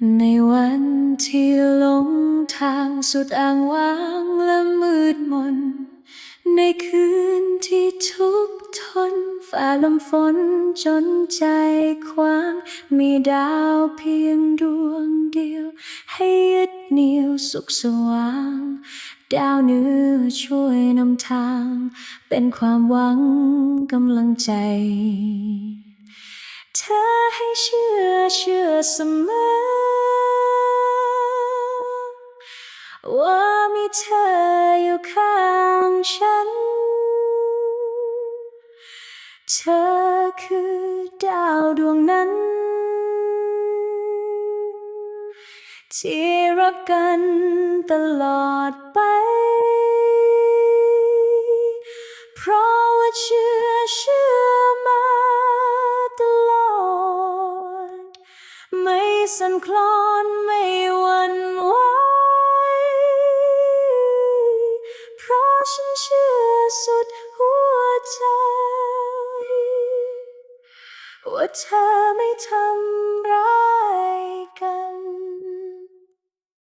ในวันที่หลงทางสุดอ้างว้างและมืดมน ในคืนที่ทุกทนฝ่าลมฝนจนใจขวาง มีดาวเพียงดวงเดียว ให้ยึดเหนี่ยวสุขสว่าง ดาวเหนือช่วยนำทาง เป็นความหวังกำลังใจ เธอให้เชื่อเชื่อเสมอ ว่ามีเธออยู่ข้างฉัน เธอคือดาวดวงนั้น ที่รักกันตลอดไป เพราะว่าเชื่อเชื่อมาตลอด ไม่สั่นคลอนไม่หวั่นไหว ว่าเธอไม่ทำ